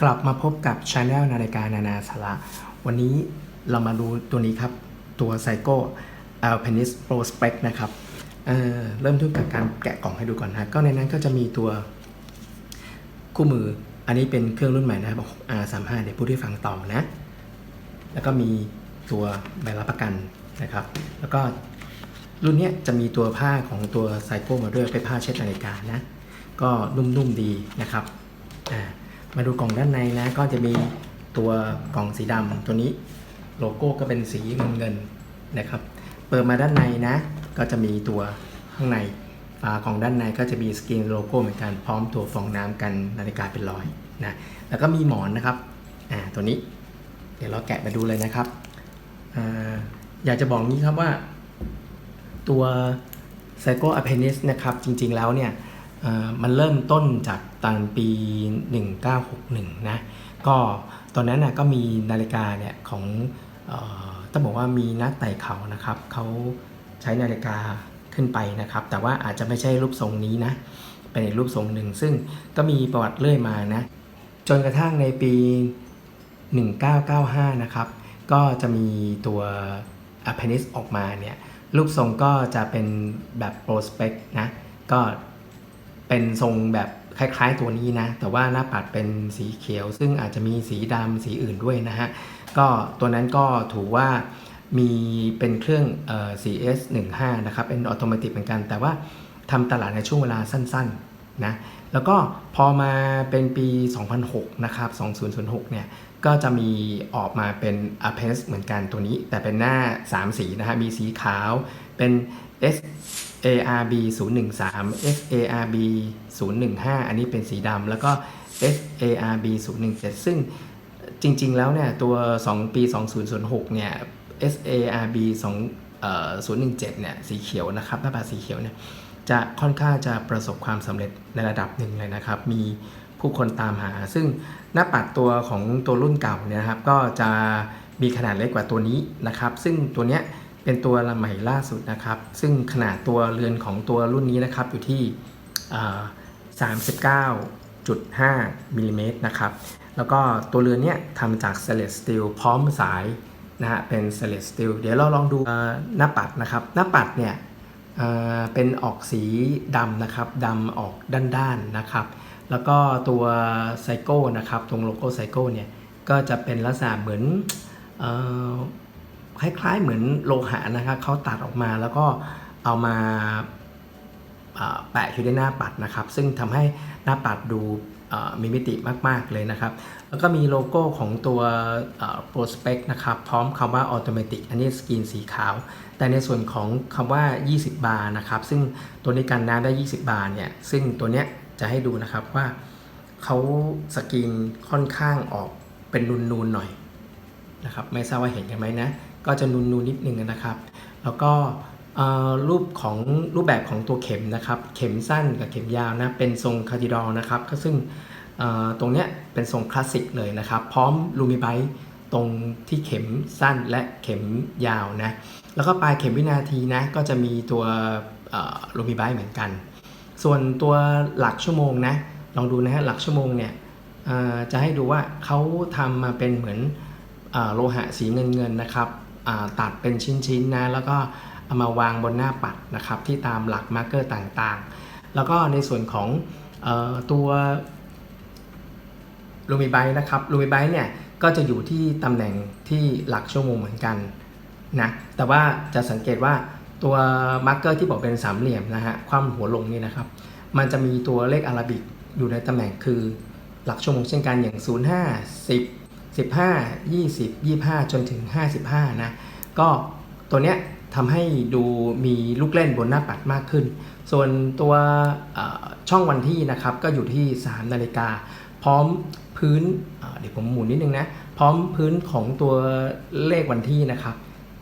กลับมาพบกับช anel นาฬิกานานาสาระ วันนี้เรามาดูตัวนี้ครับ ตัว Psycho Alpinist Pro Spec นะครับเอ่อเริ่มต้นจากการแกะกล่องให้ดูก่อนนะก็ในนั้นก็จะมีตัวคู่มือ อันนี้เป็นเครื่องรุ่นใหม่นะครับ R35 เดี๋ยวพูดให้ฟังต่อนะ แล้วก็มีตัวใบรับประกันนะครับ แล้วก็รุ่นเนี้ยจะมีตัวผ้าของตัวไซโก้มาด้วยเป็นผ้าเช็ดนาฬิกานะ ก็นุ่มๆดีนะครับ มาดูกล่องด้านในนะก็จะมีตัวกล่องสีดำตัวนี้โลโก้ก็เป็นสีเงินเงินนะครับ เปิดมาด้านในนะ ก็จะมีตัวข้างในฝากล่องด้านในก็จะมีสกรีนโลโก้เหมือนกันพร้อมตัวฟองน้ำกันนาฬิกาเป็นรอยนะแล้วก็มีหมอนนะครับอ่าตัวนี้ เดี๋ยวเราแกะมาดูเลยนะครับอาอยากจะบอกนี้ครับว่า ตัว Psycho a p p e n i s นะครับจริงๆแล้วเนี่ย มันเริ่มต้นจากตอนปี 1961 นะ ก็ตอนนั้นนะก็มีนาฬิกาเนี่ยของออต้องบอกว่ามีนักไต่เขานะครับเขาใช้นาฬิกาขึ้นไปนะครับ แต่ว่าอาจจะไม่ใช่รูปทรงนี้นะ เป็นรูปทรงหนึ่ง ซึ่งก็มีประวัติเรื่อยมานะ จนกระทั่งในปี 1995 นะครับ ก็จะมีตัว a p p e n i s ออกมาเนี่ย รูปทรงก็จะเป็นแบบ Pro Spec นะ ก็ เป็นทรงแบบคล้ายๆตัวนี้นะ แต่ว่าหน้าปัดเป็นสีเขียว ซึ่งอาจจะมีสีดำสีอื่นด้วยนะฮะ ก็ตัวนั้นก็ถือว่ามีเป็นเครื่องเอ่อ CS15 นะครับ เป็นออโตเมติกเหมือนกัน แต่ว่าทำตลาดในช่วงเวลาสั้นๆนะ แล้วก็พอมาเป็นปี 2006 นะครับ 2006 เนี่ย ก็จะมีออกมาเป็น a p e s เหมือนกันตัวนี้ แต่เป็นหน้า 3 สีนะฮะ มีสีขาว เป็น SARB 013 SARB 015 อันนี้เป็นสีดำแล้วก็ SARB 017 ซึ่งจริงๆแล้วเนี่ยตัว 2 ปี 2006 เนี่ย SARB 2เอ่อ017 เนี่ยสีเขียวนะครับหน้าปัดสีเขียวเนี่ยจะค่อนข้างจะประสบความสำเร็จในระดับหนึ่งเลยนะครับ มีผู้คนตามหา ซึ่งหน้าปัดตัวของตัวรุ่นเก่าเนี่ยครับก็จะมีขนาดเล็กกว่าตัวนี้นะครับ ซึ่งตัวเนี้ย เป็นตัวใหม่ล่าสุดนะครับ ซึ่งขนาดตัวเรือนของตัวรุ่นนี้นะครับอยู่ที่ 39.5มิลลิเมตรนะครับ แล้วก็ตัวเรือนเนี้ยทำจาก stainless steel พร้อมสายนะฮะเป็น stainless steel เดี๋ยวเราลองดูหน้าปัดนะครับ หน้าปัดเนี่ยเป็นออกสีดำนะครับดำออกด้านๆนะครับ แล้วก็ตัวไซโก้นะครับ ตรงโลโก้ไซโก้เนี่ย ก็จะเป็นลักษณะเหมือนเคล้ายๆเหมือนโลหะนะครับเขาตัดออกมาแล้วก็เอามาแปะอยู่ในหน้าปัดนะครับ ซึ่งทำให้หน้าปัดดูมีมิติมาก ๆ เลยนะครับ แล้วก็มีโลโก้ของตัวเอ่อ Pro Spec นะครับ พร้อมคำว่า Automatic อันนี้สกรีนสีขาว แต่ในส่วนของคำว่า 20 บาร์นะครับ ซึ่งตัวนี้กันน้ำได้ 20 บาร์เนี่ย ซึ่งตัวเนี้ยจะให้ดูนะครับว่าเขาสกรีนค่อนข้างออกเป็นนูนๆหน่อยนะครับ ไม่ทราบว่าเห็นกันไหมนะ ก็จะนูนๆนิดนึงนะครับ แล้วก็รูปของรูปแบบของตัวเข็มนะครับ เข็มสั้นกับเข็มยาวนะเป็นทรงคาร์ดิดอลนะครับก็ซึ่งตรงเนี้ยเป็นทรงคลาสสิกเลยนะครับ พร้อมลูมิไบต์ตรงที่เข็มสั้นและเข็มยาวนะแล้วก็ปลายเข็มวินาทีนะก็จะมีตัวลูมิไบเหมือนกัน ส่วนตัวหลักชั่วโมงนะลองดูนะฮะหลักชั่วโมงเนี่ยจะให้ดูว่าเขาทำมาเป็นเหมือนอโลหะสีเงินเงินนะครับ ตัดเป็นชิ้นๆนะแล้วก็เอามาวางบนหน้าปัดนะครับที่ตามหลักมาร์กเกอร์ต่างๆ แล้วก็ในส่วนของออตัวลูมิไบต์นะครับลูมิไบต์เนี่ยก็จะอยู่ที่ตำแหน่งที่หลักชั่วโมงเหมือนกันนะแต่ว่าจะสังเกตว่าตัวมาร์กเกอร์ที่บอกเป็นสามเหลี่ยมนะฮะคว่ำหัวลงนี่นะครับ มันจะมีตัวเลขอาราบิกอยู่ในตำแหน่งคือหลักชั่วโมงเช่นกันอย่าง 0 5 10 15 20 25 จนถึง 55 นะ ก็ตัวเนี้ยทำให้ดูมีลูกเล่นบนหน้าปัดมากขึ้น ส่วนตัวช่องวันที่นะครับก็อยู่ที่ 3 นาฬิกา พร้อมพื้นเอ่อเดี๋ยวผมหมุนนิดนึงนะ พร้อมพื้นของตัวเลขวันที่นะครับ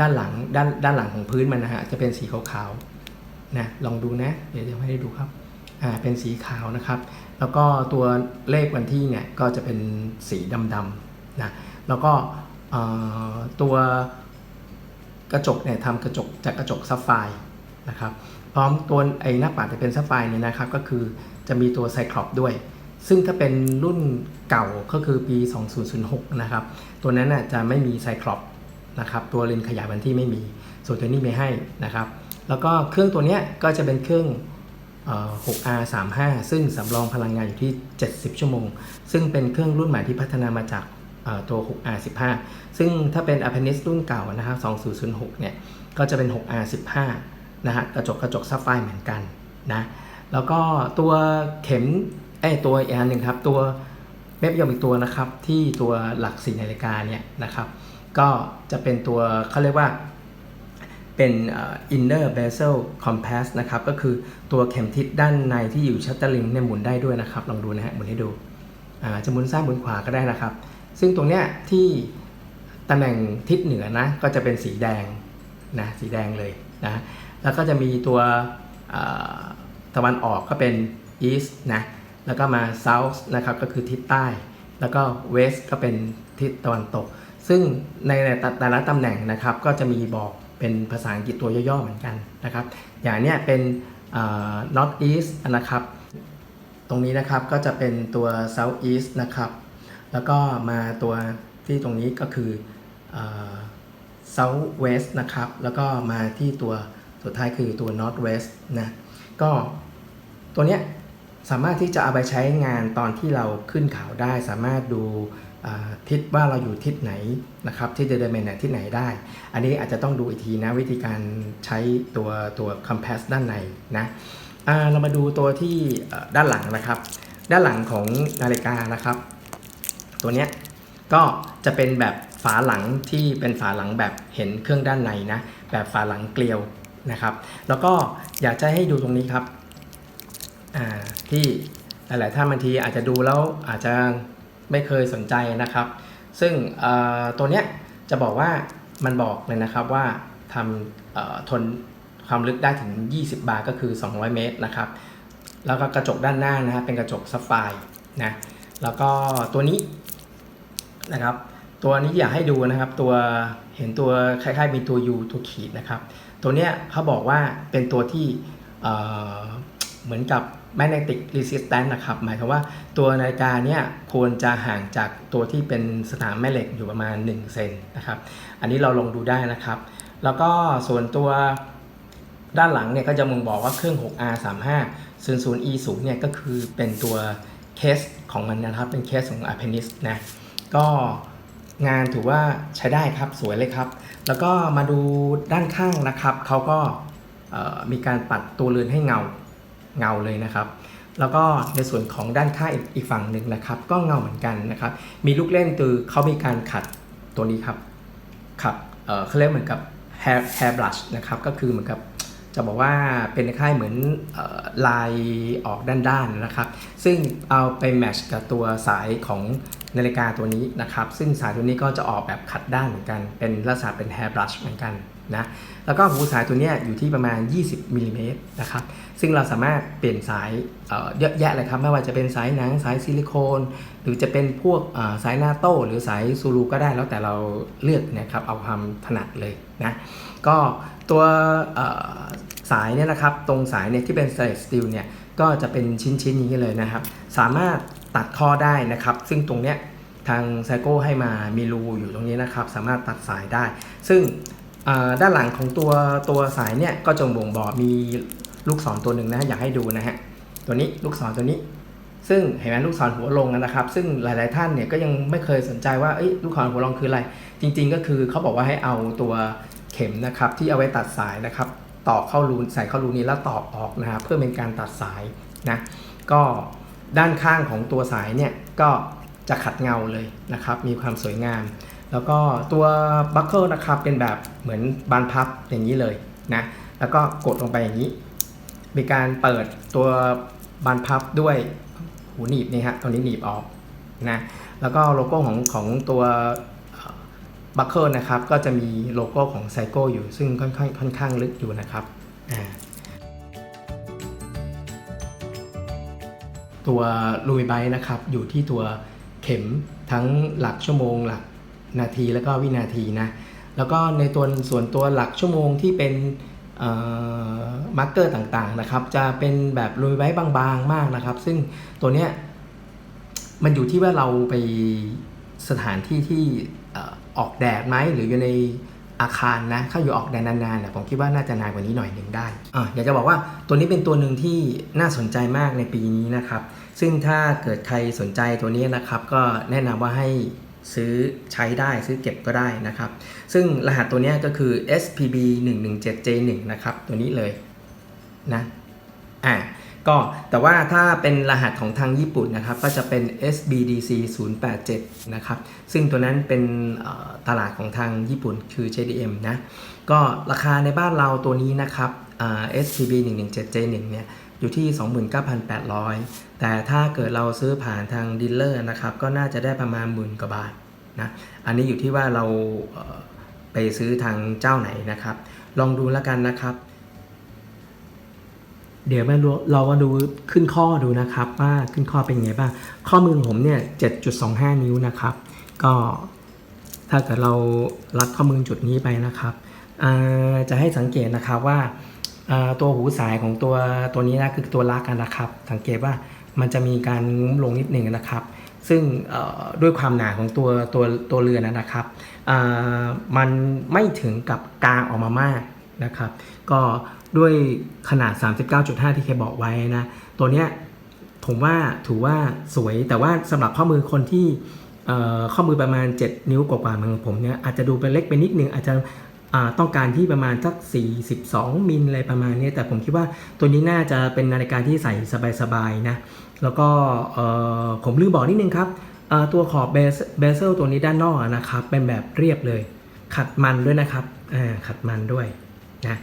ด้านหลังด้านด้านหลังของพื้นมันนะฮะจะเป็นสีขาวๆนะลองดูนะ เดี๋ยวจะให้ดูครับอ่าเป็นสีขาวนะครับ แล้วก็ตัวเลขวันที่เนี่ยก็จะเป็นสีดำๆ นะแล้วก็ตัวกระจกเนี่ยทำกระจกจากกระจกซับไฟนะครับพร้อมตัวไอ้หน้าปัดจะเป็นซับไฟเนี่ยนะครับก็คือจะมีตัวไซคลอปด้วย ซึ่งถ้าเป็นรุ่นเก่าก็คือปี 2006 นะครับ ตัวนั้นน่ะจะไม่มีไซคลอปนะครับตัวเลนขยายวันที่ไม่มีส่วนตัวนี้ไม่ให้นะครับ แล้วก็เครื่องตัวนี้ก็จะเป็นเครื่อง 6R35 ซึ่งสำรองพลังงานอยู่ที่ 70 ชั่วโมง ซึ่งเป็นเครื่องรุ่นใหม่ที่พัฒนามาจาก ตัว 6R15 ซึ่งถ้าเป็น Appenis รุ่นเก่านะครับ 2006 เนี่ย ก็จะเป็น 6R15 นะฮะ กระจกกระจกซับไฟเหมือนกันนะ แล้วก็ตัวเข็มไอตัวอีกอันหนึ่งครับ ตัวเม็ดยมอีกตัวนะครับ ที่ตัวหลักสี่นาฬิกาเนี่ยนะครับ ก็จะเป็นตัวเขาเรียกว่าเป็น inner bezel compass นะครับ ก็คือตัวเข็มทิศด้านในที่อยู่ชัตเตอร์ลิงเนี่ยหมุนได้ด้วยนะครับ ลองดูนะฮะหมุนให้ดูจะหมุนซ้ายหมุนขวาก็ได้นะครับ ซึ่งตรงเนี้ยที่ตำแหน่งทิศเหนือนะก็จะเป็นสีแดงนะสีแดงเลยนะแล้วก็จะมีตัวตะวันออกก็เป็น east นะแล้วก็มา south นะครับก็คือทิศใต้ แล้วก็ west ก็เป็นทิศตะวันตก ซึ่งในแต่ละตำแหน่งนะครับก็จะมีบอกเป็นภาษาอังกฤษตัวย่อๆเหมือนกันนะครับ อย่างเนี้ยเป็น north east นะครับ ตรงนี้นะครับก็จะเป็นตัว south east นะครับ แล้วก็มาตัวที่ตรงนี้ก็คือเอ่อ south west นะครับ แล้วก็มาที่ตัวสุดท้ายคือตัว north west นะ ก็ตัวเนี้ยสามารถที่จะเอาไปใช้งานตอนที่เราขึ้นเขาได้ สามารถดูทิศว่าเราอยู่ทิศไหนนะครับที่จะเดินไปไหนทิศไหนได้ อันนี้อาจจะต้องดูอีกทีนะวิธีการใช้ตัวตัว compass ด้านในนะเรามาดูตัวที่ด้านหลังนะครับ ด้านหลังของนาฬิกานะครับ ตัวเนี้ยก็จะเป็นแบบฝาหลังที่เป็นฝาหลังแบบเห็นเครื่องด้านในนะ แบบฝาหลังเกลียวนะครับ แล้วก็อยากจะให้ดูตรงนี้ครับที่หลาย ๆ ท่านบางทีอาจจะดูแล้วอาจจะไม่เคยสนใจนะครับ ซึ่งตัวเนี้ยจะบอกว่ามันบอกเลยนะครับว่าทำทนความลึกได้ถึง 20 บาร์ก็คือ 200 เมตรนะครับ แล้วก็กระจกด้านหน้านะฮะเป็นกระจกซับไฟนะแล้วก็ตัวนี้ นะครับ ตัวนี้อยากให้ดูนะครับตัวเห็นตัวคล้ายๆมีตัว U ตัวขีดนะครับ ตัวเนี้ยเขาบอกว่าเป็นตัวที่เเหมือนกับ magnetic resistance นะครับ หมายความว่าตัวนาฬิกาเนี่ยควรจะห่างจากตัวที่เป็นสนามแม่เหล็กอยู่ประมาณ 1 เซนนะครับ อันนี้เราลองดูได้นะครับ แล้วก็ส่วนตัวด้านหลังเนี่ยก็จะมึงบอกว่าเครื่อง 6R35 00E 0 เนี่ยก็คือเป็นตัวเคสของมันนะครับ เป็นเคสของ Appenis นะ ก็งานถือว่าใช้ได้ครับสวยเลยครับ แล้วก็มาดูด้านข้างนะครับเขาก็มีการปัดตัวเรือนให้เงาเงาเลยนะครับ แล้วก็ในส่วนของด้านข้างอีกฝั่งหนึ่งนะครับ ก็เงาเหมือนกันนะครับ มีลูกเล่นคือเขามีการขัดตัวนี้ครับขัดเขาเรียกเหมือนกับ hair hair brush นะครับก็คือเหมือนกับจะบอกว่าเป็นคล้ายเหมือนออลายออกด้านๆนะครับ ซึ่งเอาไปแมทช์กับตัวสายของ นาฬิกาตัวนี้นะครับ ซึ่งสายตัวนี้ก็จะออกแบบขัดด้านเหมือนกัน เป็นลักษณะเป็น hair brush เหมือนกันนะแล้วก็หูสายตัวนี้อยู่ที่ประมาณ 20มิลลิเมตรนะครับซึ่งเราสามารถเปลี่ยนสายเยอะแยะเลยครับไม่ว่าจะเป็นสายหนังสายซิลิโคน หรือจะเป็นพวกสายนาโต้หรือสายซูรูก็ได้แล้วแต่เราเลือกนะครับเอาความถนัดเลยนะก็ตัวสายเนี่ยนะครับตรงสายเนี่ยที่เป็นสเตลสตีลเนี่ยก็จะเป็นชิ้นๆนี้เลยนะครับ สามารถ ตัดข้อได้นะครับ ซึ่งตรงเนี้ยทางไซโก้ให้มามีรูอยู่ตรงนี้นะครับ สามารถตัดสายได้ ซึ่งด้านหลังของตัวตัวสายเนี่ยก็จงบ่งบอกมีลูกศรตัวหนึ่งนะอยากให้ดูนะฮะตัวนี้ลูกศรตัวนี้ ซึ่งเห็นไหมลูกศรหัวลงนะครับ ซึ่งหลาย ๆ ท่านเนี่ยก็ยังไม่เคยสนใจว่าเอ้ลูกศรหัวลงคืออะไร จริง ๆ ก็คือเขาบอกว่าให้เอาตัวเข็มนะครับที่เอาไว้ตัดสายนะครับตอกเข้ารูใส่เข้ารูนี้แล้วตอกออกนะครับเพื่อเป็นการตัดสายนะก็ ด้านข้างของตัวสายเนี่ยก็จะขัดเงาเลยนะครับ มีความสวยงาม แล้วก็ตัวบัคเกิลนะครับเป็นแบบเหมือนบานพับอย่างนี้เลยนะแล้วก็กดลงไปอย่างนี้ มีการเปิดตัวบานพับด้วยหูหนีบนี่ฮะตรงนี้หนีบออกนะแล้วก็โลโก้ของของตัวบัคเกิลนะครับก็จะมีโลโก้ของไซโก้อยู่ซึ่งค่อนข้างค่อนข้างลึกอยู่นะครับอ่า ตัวลูมิไบนะครับอยู่ที่ตัวเข็มทั้งหลักชั่วโมงหลักนาทีแล้วก็วินาทีนะแล้วก็ในตัวส่วนตัวหลักชั่วโมงที่เป็นมาร์กเกอร์ต่างๆนะครับ จะเป็นแบบลุยไว้บางๆมากนะครับ ซึ่งตัวเนี้ยมันอยู่ที่ว่าเราไปสถานที่ที่อออกแดดไหมหรืออยู่ในอาคารนะถ้าอยู่ออกแดดนานๆนี่ยผมคิดว่าน่าจะนานกว่านี้หน่อยหนึ่งได้อะอยากจะบอกว่าตัวนี้เป็นตัวหนึ่งที่น่าสนใจมากในปีนี้นะครับ ซึ่งถ้าเกิดใครสนใจตัวนี้นะครับก็แนะนำว่าให้ซื้อใช้ได้ซื้อเก็บก็ได้นะครับ ซึ่งรหัสตัวนี้ก็คือ SPB 1 1 7 J 1 นะครับ ตัวนี้เลยนะอ่าก็แต่ว่าถ้าเป็นรหัสของทางญี่ปุ่นนะครับ ก็จะเป็น SBDC 087นะครับ ซึ่งตัวนั้นเป็นตลาดของทางญี่ปุ่นคือ JDM นะ ก็ราคาในบ้านเราตัวนี้นะครับอ่า SPB 1 1 7 J 1 เนี่ย อยู่ที่ 29,800 แต่ถ้าเกิดเราซื้อผ่านทางดีลเลอร์นะครับ ก็น่าจะได้ประมาณหมื่นกว่าบาทนะ อันนี้อยู่ที่ว่าเราเไปซื้อทางเจ้าไหนนะครับ ลองดูแล้วกันนะครับ เดี๋ยวมาดูเรามาดูขึ้นข้อดูนะครับ ว่าขึ้นข้อเป็นไงบ้าง ข้อมือของผมเนี่ย 7.25 นิ้วนะครับ ก็ถ้าเกิดเรารัดข้อมือจุดนี้ไปนะครับ จะให้สังเกตนะครับว่า ตัวหูสายของตัวตัวนี้นะคือตัวลักกันนะครับ สังเกตว่ามันจะมีการงุ้มลงนิดหนึ่งนะครับ ซึ่งด้วยความหนาของตัวตัวตัวเรือนนะครับมันไม่ถึงกับกลางออกมามากนะครับ ก็ด้วยขนาด 39.5 ที่เคบอกไว้นะตัวเนี้ยผมว่าถือว่าสวยแต่ว่าสำหรับข้อมือคนที่ข้อมือประมาณ 7 นิ้วกว่าๆเหมือนของผมเนี่ยอาจจะดูเป็นเล็กไปนิดนึงอาจจะ ต้องการที่ประมาณสัก 42 มิลอะไรประมาณนี้แต่ผมคิดว่าตัวนี้น่าจะเป็นนาฬิกาที่ใส่สบายๆนะแล้วก็ผมลืมบอกนิดนึงครับตัวขอบเบสเซลตัวนี้ด้านนอกนะครับเป็นแบบเรียบเลย ขัดมันด้วยนะครับขัดมันด้วยนะ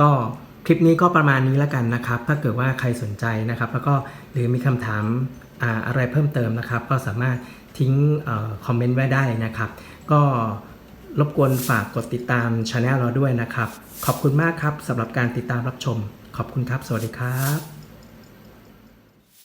ก็คลิปนี้ก็ประมาณนี้แล้วกันนะครับ ถ้าเกิดว่าใครสนใจนะครับ แล้วก็หรือมีคำถามออะไรเพิ่มเติมนะครับ ก็สามารถทิ้งอคอมเมนต์ไว้ได้นะครับ ก็ รบกวนฝากกดติดตามช anel เราด้วยนะครับ ขอบคุณมากครับสำหรับการติดตามรับชม ขอบคุณครับ สวัสดีครับ